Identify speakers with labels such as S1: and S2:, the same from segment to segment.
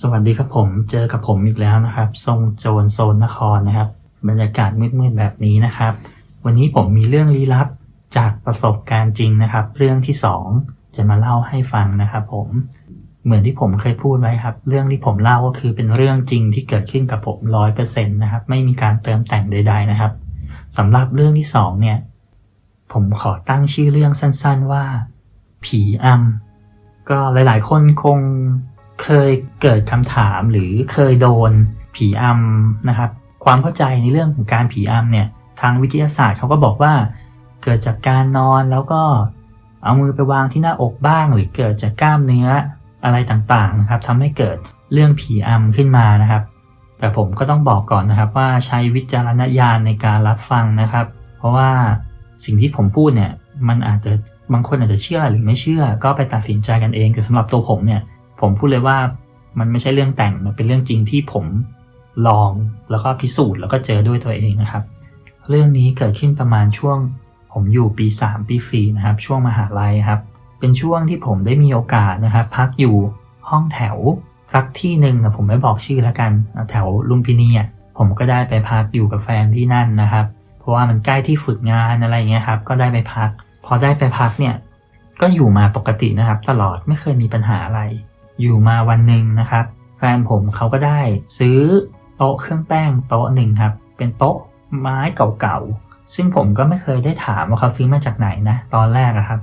S1: สวัสดีครับผมเจอกับผมอีกแล้วนะครับ ทรงโจรโซนนครนะครับ บรรยากาศมืดๆแบบนี้นะครับ วันนี้ผมมีเรื่องลี้ลับจากประสบการณ์จริงนะครับ เรื่องที่สองจะมาเล่าให้ฟังนะครับ ผมเหมือนที่ผมเคยพูดไว้ครับ เรื่องที่ผมเล่าก็คือเป็นเรื่องจริงที่เกิดขึ้นกับผมร้อยเปอร์เซ็นต์นะครับ ไม่มีการเติมแต่งใด ๆนะครับสำหรับเรื่องที่สองเนี่ย ผมขอตั้งชื่อเรื่องสั้น ๆว่า ผีอำก็หลายๆ คนคง เคยเกิดคำถามหรือเคยโดนผีอำนะครับ ความเข้าใจในเรื่องของการผีอำเนี่ยทางวิทยาศาสตร์เขาก็บอกว่า เกิดจากการนอนแล้วก็เอามือไปวางที่หน้าอกบ้าง หรือเกิดจากกล้ามเนื้ออะไรต่างๆนะครับทำให้เกิดเรื่องผีอำขึ้นมานะครับ แต่ผมก็ต้องบอกก่อนนะครับว่าใช้วิจารณญาณในการรับฟังนะครับ เพราะว่าสิ่งที่ผมพูดเนี่ยมันอาจจะบางคนอาจจะเชื่อหรือไม่เชื่อ ก็ไปตัดสินใจกันเองแต่สำหรับตัวผมเนี่ย ผมพูดเลยว่ามันไม่ใช่เรื่องแต่งมันเป็นเรื่องจริงที่ผมลองแล้วก็พิสูจน์แล้วก็เจอด้วยตัวเองนะครับ เรื่องนี้เกิดขึ้นประมาณช่วง ผมอยู่ปี 3 ปี4นะครับ ช่วงมหาลัยครับ เป็นช่วงที่ผมได้มีโอกาสนะครับ พักอยู่ห้องแถวสักที่หนึ่งอะผมไม่บอกชื่อแล้วกัน แถวลุมพินีอะผมก็ได้ไปพักอยู่กับแฟนที่นั่นนะครับ เพราะว่ามันใกล้ที่ฝึกงานอะไรเงี้ยครับ ก็ได้ไปพัก พอได้ไปพักเนี่ยก็อยู่มาปกตินะครับ ตลอดไม่เคยมีปัญหาอะไร อยู่มาวันหนึ่งนะครับ แฟนผมเขาก็ได้ซื้อโต๊ะเครื่องแป้งโต๊ะหนึ่งครับ เป็นโต๊ะไม้เก่าๆ ซึ่งผมก็ไม่เคยได้ถามว่าเขาซื้อมาจากไหนนะตอนแรกอะครับ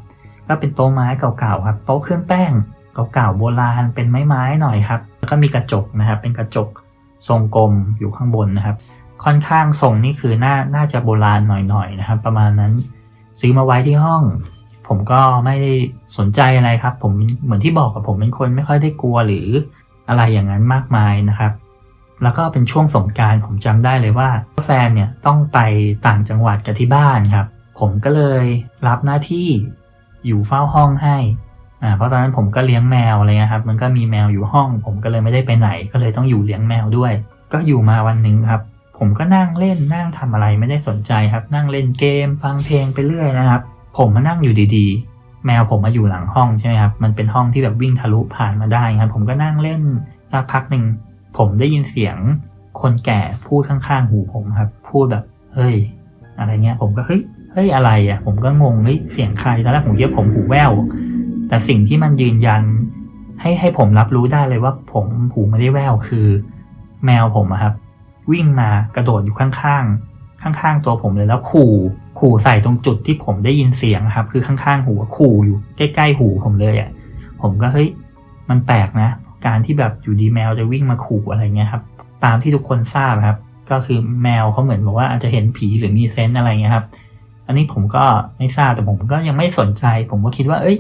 S1: ก็เป็นโต๊ะไม้เก่าๆครับ โต๊ะเครื่องแป้งเก่าๆโบราณเป็นไม้ๆหน่อยครับแล้วก็มีกระจกนะครับ เป็นกระจกทรงกลมอยู่ข้างบนนะครับ ค่อนข้างทรงนี่คือน่าน่าจะโบราณหน่อยๆนะครับ ประมาณนั้น ซื้อมาไว้ที่ห้อง ผมก็ไม่ได้สนใจอะไรครับ ผมเหมือนที่บอกกับผมเป็นคนไม่ค่อยได้กลัวหรืออะไรอย่างนั้นมากมายนะครับ แล้วก็เป็นช่วงสงการผมจำได้เลยว่าแฟนเนี่ยต้องไปต่างจังหวัดกับที่บ้านครับ ผมก็เลยรับหน้าที่อยู่เฝ้าห้องให้อ่าเพราะตอนนั้นผมก็เลี้ยงแมวอะไรเงี้ยครับ มันก็มีแมวอยู่ห้อง ผมก็เลยไม่ได้ไปไหน ก็เลยต้องอยู่เลี้ยงแมวด้วย ก็อยู่มาวันหนึ่งครับ ผมก็นั่งเล่นนั่งทำอะไรไม่ได้สนใจครับ นั่งเล่นเกมฟังเพลงไปเรื่อยนะครับ ผมมานั่งอยู่ดีๆ แมวผมมาอยู่หลังห้องใช่ไหมครับ มันเป็นห้องที่แบบวิ่งทะลุผ่านมาได้ครับ ผมก็นั่งเล่นสักพักหนึ่ง ผมได้ยินเสียงคนแก่พูดข้างๆหูผมครับ พูดแบบ เฮ้ย อะไรเงี้ย ผมก็เฮ้ย เฮ้ยอะไรอะ ผมก็งง เฮ้ย เสียงใครตอนแรกผมคิดว่าผมหูแว่ว แต่สิ่งที่มันยืนยัน ให้ให้ผมรับรู้ได้เลยว่าผมหูไม่ได้แว่วคือ แมวผมครับ วิ่งมากระโดดอยู่ข้างๆ ข้างๆ ตัวผมเลยแล้วขู่ ขู่ใส่ตรงจุดที่ผมได้ยินเสียงครับ คือข้างๆหูขู่อยู่ใกล้ๆหูผมเลยอะ่ะผมก็เฮ้ยมันแปลกนะ การที่แบบอยู่ดีแมวจะวิ่งมาขู่อะไรเงี้ยครับตามที่ทุกคนทราบครับ ก็คือแมวเขาเหมือนบอกว่าอาจจะเห็นผีหรือมีเซนส์อะไรเงี้ยครับ อันนี้ผมก็ไม่ทราบแต่ผมก็ยังไม่สนใจ ผมก็คิดว่า เอ้ย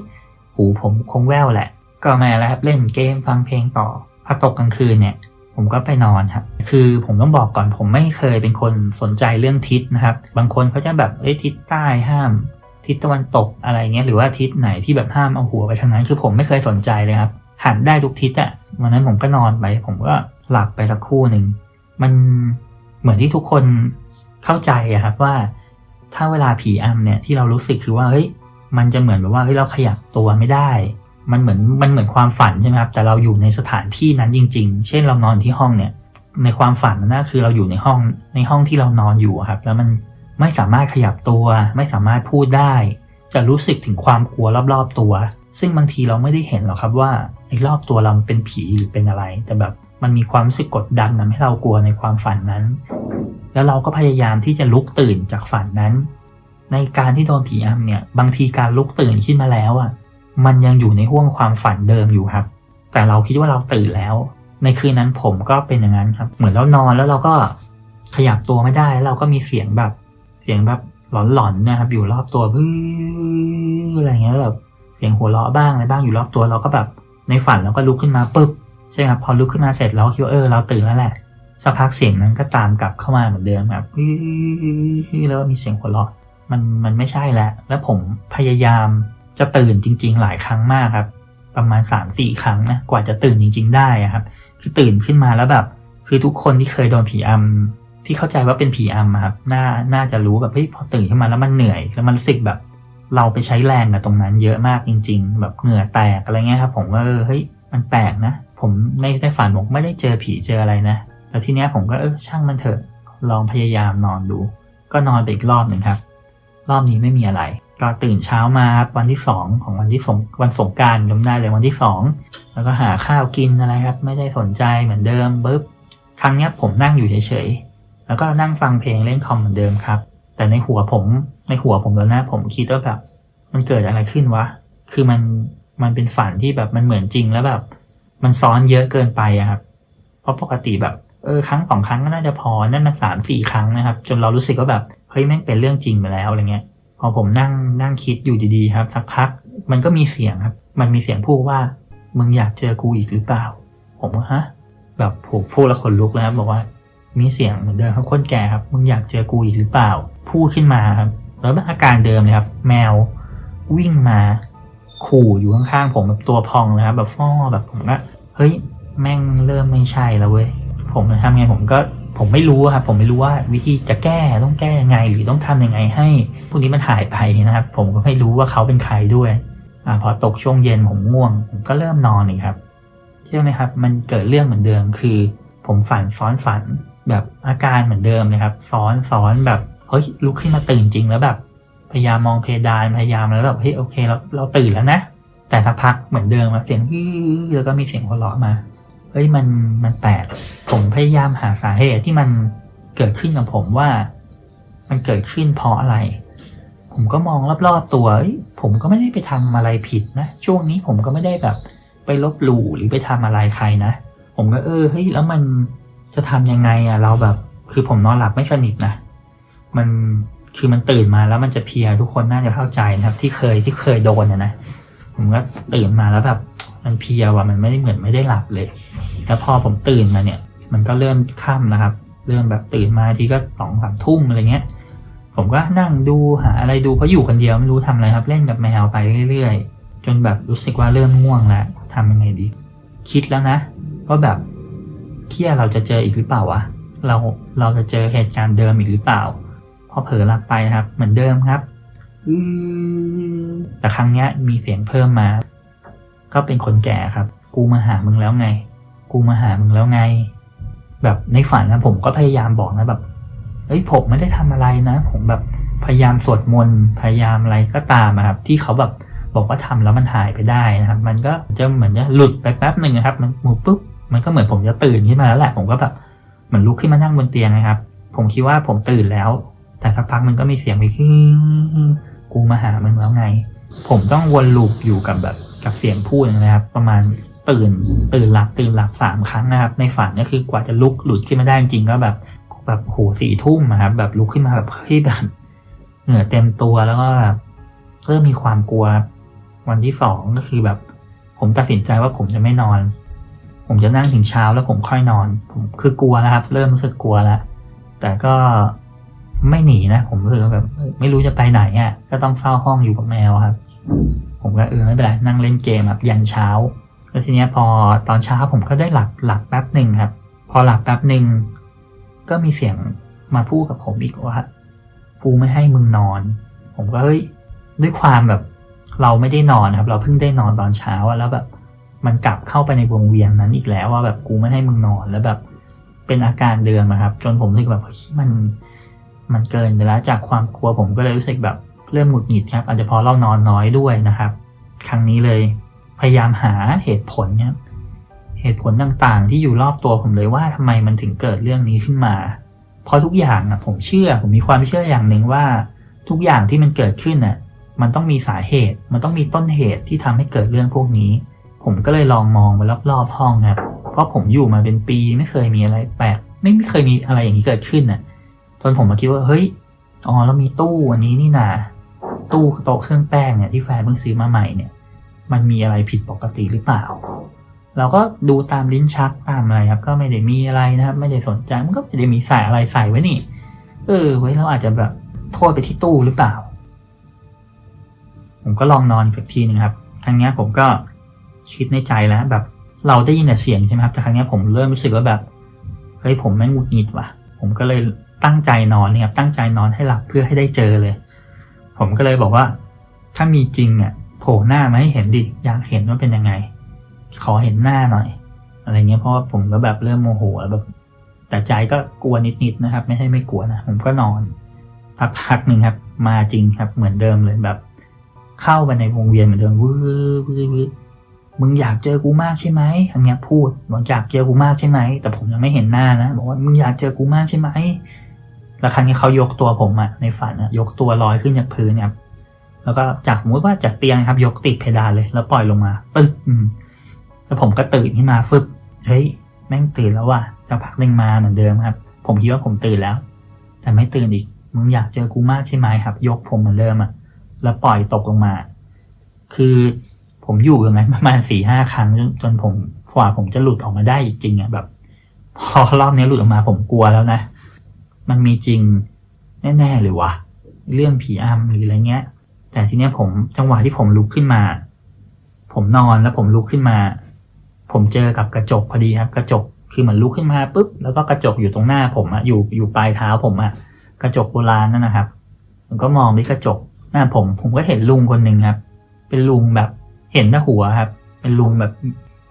S1: หูผมคงแว่วแหละ ก็มาแล้วครับเล่นเกมฟังเพลงต่อพอตกกลางคืนเนี่ย ผมก็ไปนอนครับ คือผมต้องบอกก่อนผมไม่เคยเป็นคนสนใจเรื่องทิศนะครับ บางคนเขาจะแบบ เอ้ยทิศใต้ห้าม ทิศตะวันตกอะไรเงี้ย หรือว่าทิศไหนที่แบบห้ามเอาหัวไปทางนั้น คือผมไม่เคยสนใจเลยครับ หันได้ทุกทิศอะวันนั้นผมก็นอนไป ผมก็หลับไปละคู่หนึ่ง มันเหมือนที่ทุกคนเข้าใจอะครับว่า ถ้าเวลาผีอำเนี่ยที่เรารู้สึกคือว่า เฮ้ย มันจะเหมือนแบบว่า เฮ้ยเราขยับตัวไม่ได้ มันเหมือนมันเหมือนความฝันใช่ไหมครับแต่เราอยู่ในสถานที่นั้นจริง ๆ เช่นเรานอนที่ห้องเนี่ย ในความฝันนั่นคือเราอยู่ในห้องในห้องที่เรานอนอยู่ครับ แล้วมันไม่สามารถขยับตัว ไม่สามารถพูดได้ จะรู้สึกถึงความกลัวรอบๆตัว ซึ่งบางทีเราไม่ได้เห็นหรอกครับว่าไอ้รอบตัวเราเป็นผีหรือเป็นอะไร แต่แบบมันมีความรู้สึกกดดันทำให้เรากลัวในความฝันนั้น แล้วเราก็พยายามที่จะลุกตื่นจากฝันนั้น ในการที่โดนผีอำเนี่ย บางทีการลุกตื่นขึ้นมาแล้วอะ มันยังอยู่ในห่วงความฝันเดิมอยู่ครับ แต่เราคิดว่าเราตื่นแล้ว ในคืนนั้นผมก็เป็นอย่างนั้นครับ เหมือนเรานอนแล้วเราก็ขยับตัวไม่ได้แล้วเราก็มีเสียงแบบ เสียงแบบหลอนๆนะครับ อยู่รอบตัวพื้อะไรเงี้ยแบบเสียงหัวเราะบ้างอะไรบ้างอยู่รอบตัวเราก็แบบในฝันเราก็ลุกขึ้นมาปุ๊บใช่ไหมครับพอลุกขึ้นมาเสร็จเราคิดว่าเออเราตื่นแล้วแหละสักพักเสียงนั้นก็ตามกลับเข้ามาเหมือนเดิมแบบแล้วมีเสียงหัวเราะมันมันไม่ใช่แล้วแล้วผมพยายาม จะตื่นจริง ๆ หลายครั้งมากครับ ประมาณ3าสี่ครั้งนะกว่าจะตื่นจริง ๆ ได้อะครับ คือตื่นขึ้นมาแล้วแบบ คือทุกคนที่เคยโดนผีอำที่เข้าใจว่าเป็นผีอำอะครับน่าน่าจะรู้แบบเฮ้ยพอตื่นขึ้นมาแล้วมันเหนื่อย แล้วมันรู้สึกแบบ เราไปใช้แรงกับตรงนั้นเยอะมากจริง ๆ แบบเหงื่อแตกอะไรเงี้ยครับ ผมว่าเฮ้ยมันแปลกนะผผมในในฝันผมไม่ได้เจอผีเจออะไรนะแล้วทีเนี้ยผมก็เออช่างมันเถอะลองพยายามนอนดู ก็นอนไปอีกรอบหนึ่งครับ รอบนี้ไม่มีอะไร ก็ตื่นเช้ามาครับวันที่สองของวันที่สงวันสงการจำได้เลยวันที่สองแล้วก็หาข้าวกินอะไรครับ ไม่ได้สนใจเหมือนเดิมปุ๊บครั้งนี้ผมนั่งอยู่เฉยๆแล้วก็นั่งฟังเพลงเล่นคอมเหมือนเดิมครับ แต่ในหัวผมในหัวผมแล้วนะผมคิดว่าแบบมันเกิดอะไรขึ้นวะคือมันมันเป็นฝันที่แบบมันเหมือนจริงแล้วแบบ มันซ้อนเยอะเกินไปอะครับ เพราะปกติแบบเออครั้งสองครั้งก็น่าจะพอนั่นมันสามสี่ครั้งนะครับ จนเรารู้สึกว่าแบบเฮ้ยแม่งเป็นเรื่องจริงไปแล้วอะไรเงี้ย อผมนั่งนั่งคิดอยู่ดีๆครับ สักพัก มันก็มีเสียงครับ มันมีเสียงพูดว่า มึงอยากเจอกูอีกหรือเปล่า ผมว่าฮะ แบบผูกพูดแล้วขนลุกเลยครับบอกว่า มีเสียงเหมือนเดิมครับคนแก่ครับ มึงอยากเจอกูอีกหรือเปล่า พูดขึ้นมาครับ แล้วอาการเดิมเลยครับ แมววิ่งมาขู่อยู่ข้างๆผมแบบตัวพองเลยครับแบบฟ้อแบบผมก็เฮ้ยแม่งเริ่มไม่ใช่แล้วเว้ยผมจะทำไงผมก็ผมไม่รู้ครับผมไม่รู้ว่าวิธีจะแก้ต้องแก้ยังไง หรือต้องทำยังไงให้ วกนี้มันหายไปนะครับ ผมก็ไม่รู้ว่าเขาเป็นใครด้วยอพอตกช่วงเย็นผมง่วง ผมก็เริ่มนอนอีกครับเชื่อไหมครับ มันเกิดเรื่องเหมือนเดิมคือ ผมฝันซ้อนฝันแบบอาการเหมือนเดิมเลยครับ ซ้อนซ้อนแบบเฮ้ยลุกขึ้นมาตื่นจริงแล้วแบบ พยายามมองเพดานพยายามแล้วแบบเฮ้ยโอเคเราเราตื่นแล้วนะ แต่สักพักเหมือนเดิมมาเสียงฮือแล้วก็มีเสียงหัวเราะมาเฮ้ยมันมันแปลกผมพยายามหาสาเหตุที่มันเกิดขึ้นกับผมว่า มันเกิดขึ้นเพราะอะไร ผมก็มองรอบๆตัวผมก็ไม่ได้ไปทำอะไรผิดนะ ช่วงนี้ผมก็ไม่ได้แบบไปลบหลู่หรือไปทำอะไรใครนะ ผมก็เออเฮ้ยแล้วมันจะทำยังไงอะเราแบบ คือผมนอนหลับไม่สนิทนะมันคือมันตื่นมาแล้วมันจะเพียทุกคนน่าจะเข้าใจนะครับ ที่เคยที่เคยโดนนะนะผมก็ตื่นมาแล้วแบบมันเพียว่ะมันไม่ได้เหมือนไม่ได้หลับเลย แล้วพอผมตื่นมาเนี่ย มันก็เริ่มค่ำนะครับ เริ่มแบบตื่นมาทีก็สองสามทุ่มอะไรเงี้ย ผมก็นั่งดูหาอะไรดูเพราะอยู่คนเดียวไม่รู้ทำอะไรครับ เล่นกับแมวไปเรื่อยๆ จนแบบรู้สึกว่าเริ่มง่วงแล้วทำยังไงดี คิดแล้วนะว่าแบบเคียเราจะเจออีกหรือเปล่าวะเราเราจะเจอเหตุการณ์เดิมอีกหรือเปล่า พอเผลอหลับไปนะครับ เหมือนเดิมครับอือแต่ครั้งเนี้ยมีเสียงเพิ่มมา ก็เป็นคนแก่ครับ กูมาหามึงแล้วไง กูมาหามึงแล้วไง แบบในฝันนะผมก็พยายามบอกนะแบบเฮ้ยผมไม่ได้ทำอะไรนะ ผมแบบพยายามสวดมนต์พยายามอะไรก็ตามอะครับ ที่เขาแบบบอกว่าทำแล้วมันหายไปได้นะครับ มันก็จะเหมือนจะหลุดไปแป๊บหนึ่งนะครับ มันหมุปุ๊บมันก็เหมือนผมจะตื่นขึ้นมาแล้วแหละผมก็แบบเหมือนลุกขึ้นมานั่งบนเตียงนะครับ ผมคิดว่าผมตื่นแล้ว แต่สักพักมันก็มีเสียงไปฮึกูมาหามึงแล้วไง ผมต้องวนลูปอยู่กับแบบกับเสียงพูดนะครับ ประมาณตื่นตื่นหลับตื่นหลับสามครั้งนะครับ ในฝันก็คือกว่าจะลุกหลุดขึ้นมาได้จริงก็แบบ แบบโหสี่ทุ่มครับแบบลุกขึ้นมาแบบเฮ้ยแบบเหงื่อเต็มตัวแล้วก็แบบเริ่มมีความกลัว วันที่สองก็คือแบบ ผมตัดสินใจว่าผมจะไม่นอน ผมจะนั่งถึงเช้าแล้วผมค่อยนอน ผมคือกลัวแล้วครับ เริ่มรู้สึกกลัวแล้วแต่ก็ไม่หนีนะ ผมรู้สึกแบบ ไม่รู้จะไปไหนอะก็ต้องเฝ้าห้องอยู่กับแมวครับ ผมก็เออไม่เป็นไรนั่งเล่นเกมแบบยันเช้า แล้วทีเนี้ยพอตอนเช้าผมก็ได้หลับหลับแป๊บหนึ่งครับ พอหลับแป๊บหนึ่ง ก็มีเสียงมาพูดกับผมอีกว่ากูไม่ให้มึงนอน ผมก็เฮ้ยด้วยความแบบ เราไม่ได้นอนครับ เราเพิ่งได้นอนตอนเช้าแล้วแบบ มันกลับเข้าไปในวงเวียนนั้นอีกแล้วว่าแบบกูไม่ให้มึงนอนแล้วแบบ เป็นอาการเดิมอะครับ จนผมรู้สึกแบบเฮ้ยมัน มันเกินไปแล้วจากความกลัวผมก็เลยรู้สึกแบบเริ่มหงุดหงิดครับ อาจจะเพราะเรานอนน้อยด้วยนะครับ ครั้งนี้เลย พยายามหาเหตุผลครับ เหตุผลต่างๆ ที่อยู่รอบตัวผมเลยว่าทำไมมันถึงเกิดเรื่องนี้ขึ้นมา เพราะทุกอย่างอะผมเชื่อผมมีความเชื่ออย่างหนึ่งว่า ทุกอย่างที่มันเกิดขึ้นน่ะมันต้องมีสาเหตุ มันต้องมีต้นเหตุที่ทำให้เกิดเรื่องพวกนี้ ผมก็เลยลองมองไปรอบๆห้องครับ เพราะผมอยู่มาเป็นปีไม่เคยมีอะไรแปลก ไม่เคยมีอะไรอย่างนี้เกิดขึ้นน่ะจนผมมาคิดว่าเฮ้ย อ๋อเรามีตู้อันนี้นี่นาตู้โต๊ะเครื่องแป้งเนี่ยที่แฟนเพิ่งซื้อมาใหม่เนี่ย มันมีอะไรผิดปกติหรือเปล่า เราก็ดูตามลิ้นชักตามอะไรครับ ก็ไม่ได้มีอะไรนะครับ ไม่ได้สนใจมันก็ไม่ได้มีใส่อะไรใส่ไว้นี่ เออไว้เราอาจจะแบบโทษไปที่ตู้หรือเปล่า ผมก็ลองนอนอีกทีหนึงครับ ครั้งนี้ผมก็คิดในใจแล้วแบบ เราได้ยินแต่เสียงใช่ไหมครับแต่ครั้งนี้ผมเริ่มรู้สึกว่าแบบเฮ้ยผมแม่งหงุดหงิดว่ะ ผมก็เลยตั้งใจนอนนี่ยครับตั้งใจนอนให้หลับเพื่อให้ได้เจอเลย ผมก็เลยบอกว่า ถ้ามีจริงเนี่ยโผล่หน้ามาให้เห็นดิอยากเห็นว่าเป็นยังไง ขอเห็นหน้าหน่อย อะไรเงี้ยเพราะว่าผมก็แบบเริ่มโมโหแล้วแบบ แต่ใจก็กลัวนิดๆนะครับ ไม่ใช่ไม่กลัวนะผมก็นอนพักพักหนึ่งครับ มาจริงครับ เหมือนเดิมเลยแบบ เข้าไปในวงเวียนเหมือนเดิมวื้อวื้อวื้อมึงอยากเจอกูมากใช่ไหมอันเนี้ยพูดบอกอยากเจอกูมากใช่ไหม แต่ผมยังไม่เห็นหน้านะ บอกว่ามึงอยากเจอกูมากใช่ไหมแล้วครั้งนี้เขายกตัวผมอะในฝันอะยกตัวลอยขึ้นจากพื้นนะครับ แล้วก็จากสมมติว่าจากเตียงครับ ยกติดเพดานเลย แล้วปล่อยลงมาปึ๊บ แล้วผมก็ตื่นขึ้นมาฟึบเฮ้ยแม่งตื่นแล้วว่ะสักพักหนึ่งมาเหมือนเดิมครับ ผมคิดว่าผมตื่นแล้ว แต่ไม่ตื่นอีกมึงอยากเจอกูมากใช่ไหมครับ ยกผมเหมือนเดิมอะแล้วปล่อยตกลงมา คือผมอยู่อย่างนั้นประมาณสี่ห้าครั้งจนจนผมกว่าผมจะหลุดออกมาได้จริงอะแบบ พอรอบนี้หลุดออกมาผมกลัวแล้วนะ มันมีจริงแน่ๆเลยวะเรื่องผีอำหรืออะไรเงี้ย แต่ทีเนี้ยผมจังหวะที่ผมลุกขึ้นมา ผมนอนแล้วผมลุกขึ้นมา ผมเจอกับกระจกพอดีครับ กระจกคือเหมือนลุกขึ้นมาปุ๊บแล้วก็กระจกอยู่ตรงหน้าผมอะอยู่อยู่ปลายเท้าผมอะกระจกโบราณนั่นนะครับผมก็มองที่กระจกหน้าผม ผมก็เห็นลุงคนหนึ่งครับ เป็นลุงแบบเห็นแต่หัวครับ เป็นลุงแบบ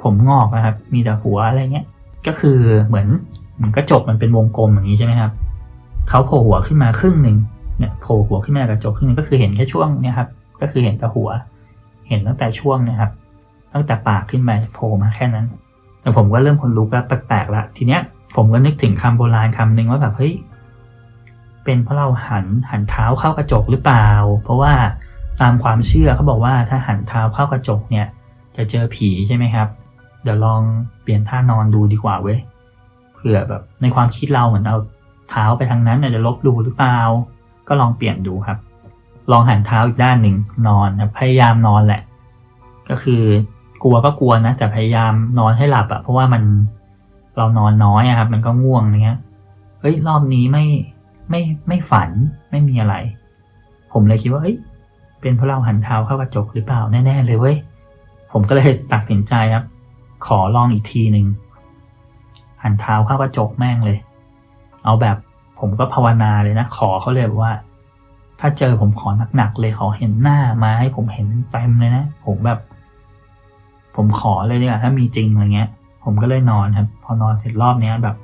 S1: ผมงอกนะครับ มีแต่หัวอะไรเงี้ย ก็คือเหมือนเหมือนกระจกมันเป็นวงกลมอย่างนี้ใช่ไหมครับเขาโผล่หัวขึ้นมาครึ่งหนึ่งเนี่ยโผล่หัวขึ้นมากระจกครึ่งหนึงก็คือเห็นแค่ช่วงเนี่ยครับ ก็คือเห็นแต่หัว เห็นตั้งแต่ช่วงเนะครับ ตั้งแต่ปากขึ้นไปโผล่มาแค่นั้น แต่ผมก็เริ่มคนลุกแล้วแปลกๆละทีเนี้ย ผมก็นึกถึงคำโบราณคำหนึ่งว่าแบบเฮ้ยเป็นเพราะเราหันหันเท้าเข้ากระจกหรือเปล่า เพราะว่าตามความเชื่อเขาบอกว่าถ้าหันเท้าเข้ากระจกเนี่ย จะเจอผีใช่ไหมครับ เดี๋ยวลองเปลี่ยนท่านอนดูดีกว่าเว้ยเผื่อแบบในความคิดเราเหมือนเอาเท้าไปทางนั้นน่ะจะลบหลู่หรือเปล่า ก็ลองเปลี่ยนดูครับ ลองหันเท้าอีกด้านหนึ่งนอนพยายามนอนแหละ ก็คือ กลัวก็กลัวนะแต่พยายามนอนให้หลับอะเพราะว่ามันเรานอนน้อยอะครับ มันก็ง่วงเงี้ยเฮ้ยรอบนี้ไม่ไม่ไม่ฝันไม่มีอะไร ผมเลยคิดว่าเอ้ยเป็นเพราะเราหันเท้าเข้ากระจกหรือเปล่าแน่ ๆ เลยเว้ยผมก็เลยตัดสินใจครับ ขอลองอีกทีหนึ่งหันเท้าเข้ากระจกแม่งเลย เอาแบบผมก็ภาวนาเลยนะ ขอเขาเลยแบบว่า ถ้าเจอผมขอหนักๆเลยขอเห็นหน้ามาให้ผมเห็นเต็มเลยนะ ผมแบบ ผมขอเลยเนี่ยถ้ามีจริงอะไรเงี้ย ผมก็เลยนอนครับ พอนอนเสร็จรอบเนี้ยแบบ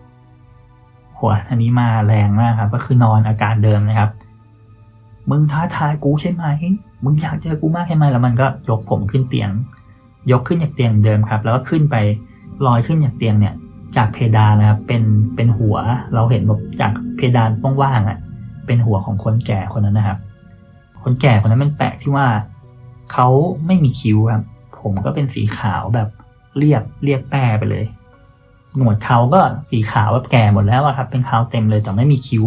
S1: หัวอันนี้มาแรงมากครับ ก็คือนอนอาการเดิมนะครับ มึงท้าทายกูใช่ไหมมึงอยากเจอกูมากใช่ไหมแล้วมันก็ยกผมขึ้นเตียง ยกขึ้นจากเตียงเดิมครับ แล้วก็ขึ้นไปลอยขึ้นจากเตียงเนี่ย จากเพดานนะครับเป็นเป็นหัวเราเห็นแบบจากเพดานว่างๆอะ เป็นหัวของคนแก่คนนั้นนะครับ คนแก่คนนั้นมันแปลกที่ว่าเขาไม่มีคิ้วครับ ผมก็เป็นสีขาวแบบเรียบเรียบแป้ไปเลย หนวดเขาก็สีขาวแบบแก่หมดแล้วอะครับ เป็นขาวเต็มเลยแต่ไม่มีคิ้ว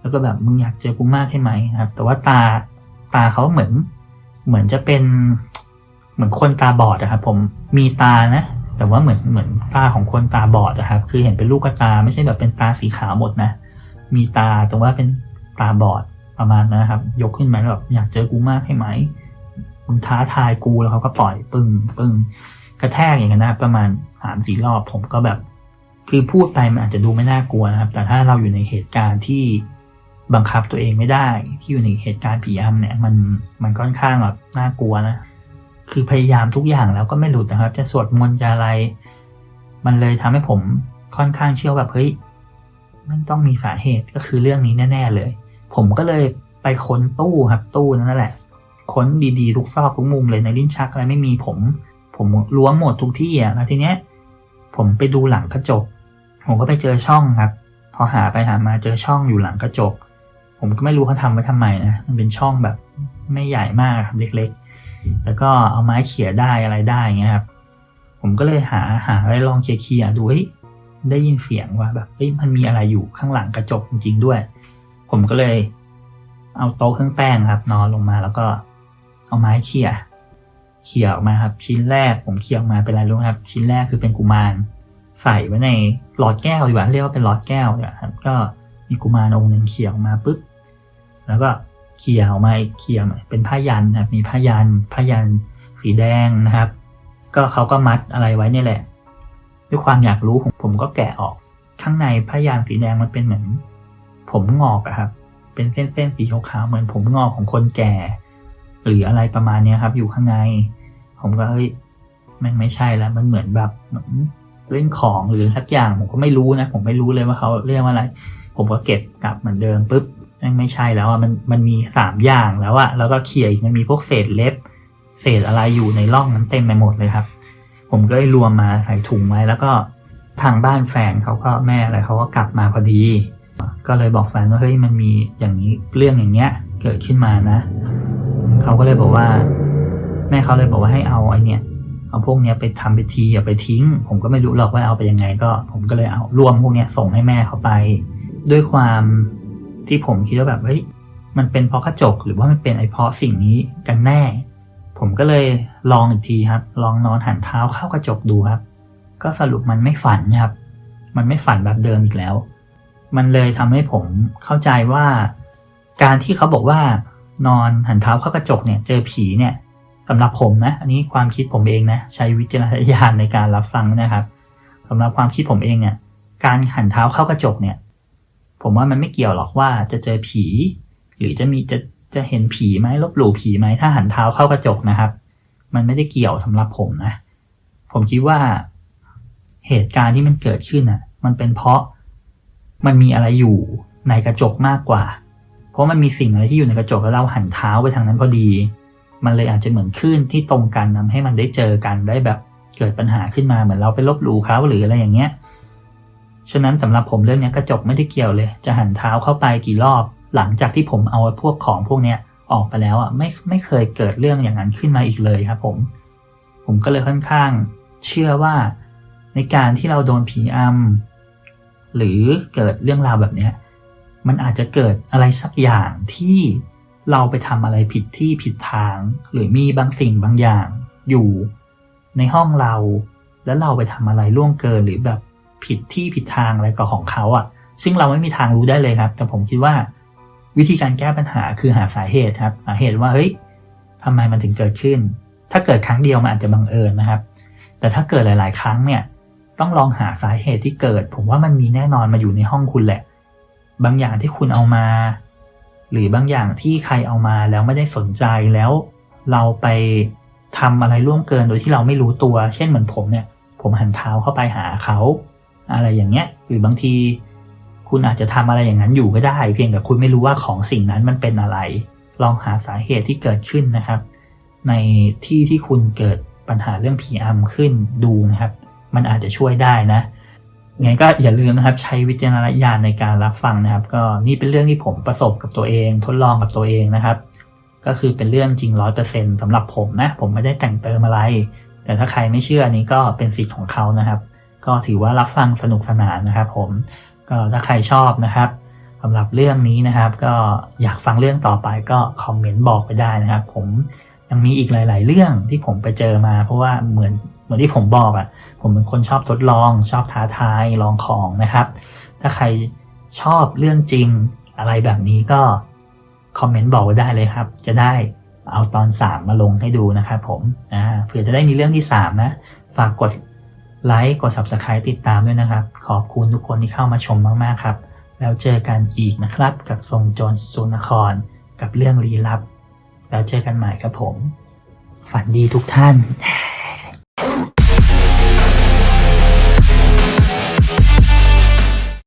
S1: แล้วก็แบบมึงอยากเจอกูมากใช่ไหมครับ แต่ว่าตาตาเขาเหมือน เหมือนจะเป็นเหมือนคนตาบอดอะครับผมมีตานะ แต่ว่าเหมือนเหมือนตาของคนตาบอดอะครับ คือเห็นเป็นลูกตาไม่ใช่แบบเป็นตาสีขาวหมดนะ มีตาแต่ว่าเป็นตาบอดประมาณนั้นนะครับ ยกขึ้นมาแล้วแบบอยากเจอกูมากใช่ไหม มท้าทายกูแล้วเขาก็ปล่อยปึ้งปึ้งกระแทกอย่างนั้นนะประมาณสามสี่รอบผมก็แบบ คือพูดไปมันอาจจะดูไม่น่ากลัวนะครับ แต่ถ้าเราอยู่ในเหตุการณ์ที่บังคับตัวเองไม่ได้ ที่อยู่ในเหตุการณ์ผีอำเนี่ย มันมันค่อนข้างแบบน่ากลัวนะคือพยายามทุกอย่างแล้วก็ไม่หลุดนะครับ จะสวดมนต์จะอะไร มันเลยทำให้ผมค่อนข้างเชื่อแบบเฮ้ยมันต้องมีสาเหตุก็คือเรื่องนี้แน่ ๆ เลย ผมก็เลยไปค้นตู้ครับตู้นั่นแหละ ค้นดีๆทุกซอกทุกมุมเลยในลิ้นชักอะไรไม่มีผม ผมล้วงหมดทุกที่อะแล้วทีเนี้ย ผมไปดูหลังกระจก ผมก็ไปเจอช่องครับ พอหาไปหามาเจอช่องอยู่หลังกระจก ผมก็ไม่รู้เขาทำไว้ทำไมนะมันเป็นช่องแบบไม่ใหญ่มากครับเล็กๆ แล้วก็เอาไม้เขี่ยได้อะไรได้เงี้ยครับผมก็เลยหาหาอะไรลองเคลียร์ดูเฮ้ยได้ยินเสียงว่าแบบเฮ้ยมันมีอะไรอยู่ข้างหลังกระจกจริง ๆ ด้วย ผมก็เลยเอาโต๊ะเครื่องแป้งครับนอนลงมาแล้วก็ เอาไม้เขี่ยเขี่ยออกมาครับ ชิ้นแรกผมเขี่ยออกมาเป็นอะไรรู้ครับ ชิ้นแรกคือเป็นกุมารใส่ไว้ในหลอดแก้วดีกว่าเรียกว่าเป็นหลอดแก้วเนี่ยครับ ก็มีกุมารองค์หนึ่งเขี่ยออกมาปุ๊บแล้วก็เขี่ยออกมาอีกเขี่ยเป็นผ้ายันนะครับมีผ้ายันผ้ายันสีแดงนะครับ ก็เขาก็มัดอะไรไว้เนี่ยแหละ ด้วยความอยากรู้ผมผมก็แกะออกข้างในผ้ายันสีแดงมันเป็นเหมือน ผมงอกอะครับ เป็นเส้นๆสีขาวๆเหมือนผมงอกของคนแก่ หรืออะไรประมาณเนี้ยครับ อยู่ข้างใน ผมก็เฮ้ยมันไม่ใช่แล้วมันเหมือนแบบเหมือนเล่นของหรือสักอย่างผมก็ไม่รู้นะ ผมไม่รู้เลยว่าเขาเรียกว่าอะไร ผมก็เก็บกลับเหมือนเดิมปุ๊บม่งไม่ใช่แล้วอะมันมันมีสามอย่างแล้วอะแล้วก็เขี่ยอีกมันมีพวกเศษเล็บ เศษอะไรอยู่ในร่องนั้นเต็มไปหมดเลยครับ ผมก็เลยรวมมาใส่ถุงไว้แล้วก็ทางบ้านแฟนเขาก็แม่อะไรเขาก็กลับมาพอดี ก็เลยบอกแฟนว่าเฮ้ยมันมีอย่างนี้เรื่องอย่างเงี้ยเกิดขึ้นมานะ เขาก็เลยบอกว่า แม่เขาเลยบอกว่าให้เอาไอเนี้ยเอาพวกเนี้ยไปทำไปทีอย่าไปทิ้ง ผมก็ไม่รู้หรอกว่าเอาไปยังไง ก็ ผมก็เลยเอารวมพวกเนี้ยส่งให้แม่เขาไป ด้วยความที่ผมคิดว่าแบบเฮ้ยมันเป็นเพราะกระจกหรือว่ามันเป็นไอเพราะสิ่งนี้กันแน่ ผมก็เลยลองอีกทีครับ ลองนอนหันเท้าเข้ากระจกดูครับ ก็สรุปมันไม่ฝันครับ มันไม่ฝันแบบเดิมอีกแล้ว มันเลยทำให้ผมเข้าใจว่า การที่เขาบอกว่า นอนหันเท้าเข้ากระจกเนี่ยเจอผีเนี่ยสำหรับผมนะ อันนี้ความคิดผมเองนะใช้วิจารณญาณในการรับฟังนะครับสำหรับความคิดผมเองเนี่ยการหันเท้าเข้ากระจกเนี่ย ผมว่ามันไม่เกี่ยวหรอกว่าจะเจอผี หรือจะมีจะจะเห็นผีไหมลบหลู่ผีไหมถ้าหันเท้าเข้ากระจกนะครับ มันไม่ได้เกี่ยวสำหรับผมนะ ผมคิดว่าเหตุการณ์ที่มันเกิดขึ้นอะ มันเป็นเพราะมันมีอะไรอยู่ในกระจกมากกว่า ราะมันมีสิ่งอะไรที่อยู่ในกระจกแล้วเราหันเท้าไปทางนั้นพอดี มันเลยอาจจะเหมือนคลื่นที่ตรงกันทำให้มันได้เจอกันได้แบบเกิดปัญหาขึ้นมาเหมือนเราไปลบหลู่เขาหรืออะไรอย่างเงี้ย ฉะนั้นสำหรับผมเรื่องนี้กระจกไม่ได้เกี่ยวเลย จะหันเท้าเข้าไปกี่รอบ หลังจากที่ผมเอาพวกของพวกเนี้ยออกไปแล้วอะไม่ไม่เคยเกิดเรื่องอย่างนั้นขึ้นมาอีกเลยครับ ผม ผมก็เลยค่อนข้าง เชื่อว่าในการที่เราโดนผีอำหรือเกิดเรื่องราวแบบเนี้ย มันอาจจะเกิดอะไรสักอย่างที่เราไปทำอะไรผิดที่ผิดทาง หรือมีบางสิ่งบางอย่างอยู่ในห้องเรา แล้วเราไปทำอะไรล่วงเกินหรือแบบผิดที่ผิดทางอะไรกับของเขาอะ่ะ ซึ่งเราไม่มีทางรู้ได้เลยครับ แต่ผมคิดว่า วิธีการแก้ปัญหาคือหาสาเหตุครับ สาเหตุว่าเฮ้ยทำไมมันถึงเกิดขึ้น ถ้าเกิดครั้งเดียวมันอาจจะบังเอิญนะครับ แต่ถ้าเกิดหลาย ๆ ครั้งเนี่ยต้องลองหาสาเหตุที่เกิด ผมว่ามันมีแน่นอนมาอยู่ในห้องคุณแหละ บางอย่างที่คุณเอามา หรือบางอย่างที่ใครเอามาแล้วไม่ได้สนใจแล้วเราไปทำอะไรร่วมเกินโดยที่เราไม่รู้ตัว เช่นเหมือนผมเนี่ย ผมหันเท้าเข้าไปหาเขา อะไรอย่างเงี้ย หรือบางที คุณอาจจะทำอะไรอย่างนั้นอยู่ก็ได้ เพียงแต่คุณไม่รู้ว่าของสิ่งนั้นมันเป็นอะไร ลองหาสาเหตุที่เกิดขึ้นนะครับ ในที่ที่คุณเกิดปัญหาเรื่องผีอำขึ้นดูนะครับ มันอาจจะช่วยได้นะ ไงก็อย่าลืมนะครับใช้วิจารณญาณในการรับฟังนะครับ ก็นี่เป็นเรื่องที่ผมประสบกับตัวเอง ทดลองกับตัวเองนะครับ ก็คือเป็นเรื่องจริงร้อยเปอร์เซ็นต์สำหรับผมนะ ผมไม่ได้แต่งเติมอะไร แต่ถ้าใครไม่เชื่อนี้ก็เป็นสิทธิ์ของเขานะครับ ก็ถือว่ารับฟังสนุกสนานนะครับ ผมก็ถ้าใครชอบนะครับสำหรับเรื่องนี้นะครับ ก็อยากฟังเรื่องต่อไปก็คอมเมนต์บอกไปได้นะครับ ผมยังมีอีกหลาย ๆ เรื่องที่ผมไปเจอมา เพราะว่าเหมือน มือนที่ผมบอกอะ่ะ ผมเป็นคนชอบทดลอง ชอบท้าทายลองของนะครับ ถ้าใครชอบเรื่องจริงอะไรแบบนี้ก็คอมเมนต์บอกไว้ได้เลยครับ จะได้เอาตอน 3 มาลงให้ดูนะครับผมอ่าเผื่อจะได้มีเรื่องที่ 3 นะ ฝากกดไลค์กด Subscribe ติดตามด้วยนะครับ ขอบคุณทุกคนที่เข้ามาชมมาก ๆ ครับ แล้วเจอกันอีกนะครับ กับทรงโจรสุนคร กับเรื่องลี้ลับ แล้วเจอกันใหม่ครับผม ฝันดีทุกท่าน Oh!